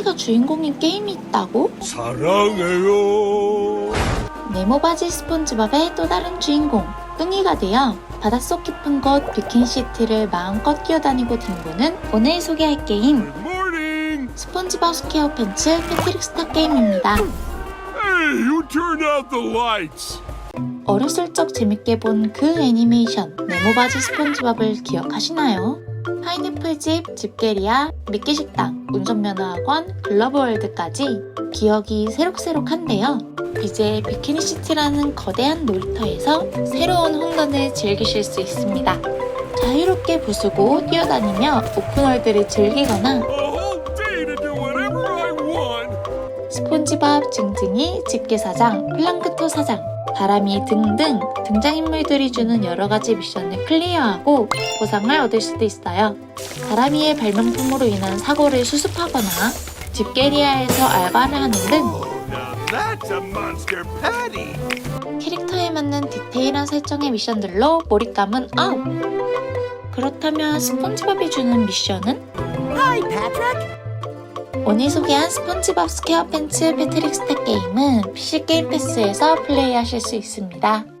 뚱이가 주인공인 게임이 있다고? 사랑해요. 네모바지 스폰지밥의 또 다른 주인공 뚱이가 되어 바닷속 깊은 곳 비킨시티를 마음껏 뛰어다니고 뒹구는 오늘 소개할 게임. 스폰지밥 스퀘어 팬츠 패트릭 스타 게임입니다. Hey, you turn out the lights. 어렸을 적 재밌게 본 그 애니메이션 네모바지 스폰지밥을 기억하시나요? 파인애플집, 집게리아, 미끼식당, 운전면허학원, 글러브월드까지 기억이 새록새록한데요. 이제 비키니시티라는 거대한 놀이터에서 새로운 혼돈을 즐기실 수 있습니다. 자유롭게 부수고 뛰어다니며 오픈월드를 즐기거나. 스폰지밥 징징이 집게사장, 플랑크토 사장, 다람이 등등 등장인물들이 주는 여러가지 미션을 클리어하고 보상을 얻을 수도 있어요. 다람이의 발명품으로 인한 사고를 수습하거나 집게리아에서 알바를 하는 등. 캐릭터에 맞는 디테일한 설정의 미션들로 몰입감은 업! 그렇다면 스폰지밥이 주는 미션은? Hi, Patrick. 오늘 소개한 스폰지밥 스퀘어 팬츠 패트릭 스타 게임은 PC 게임 패스에서 플레이하실 수 있습니다.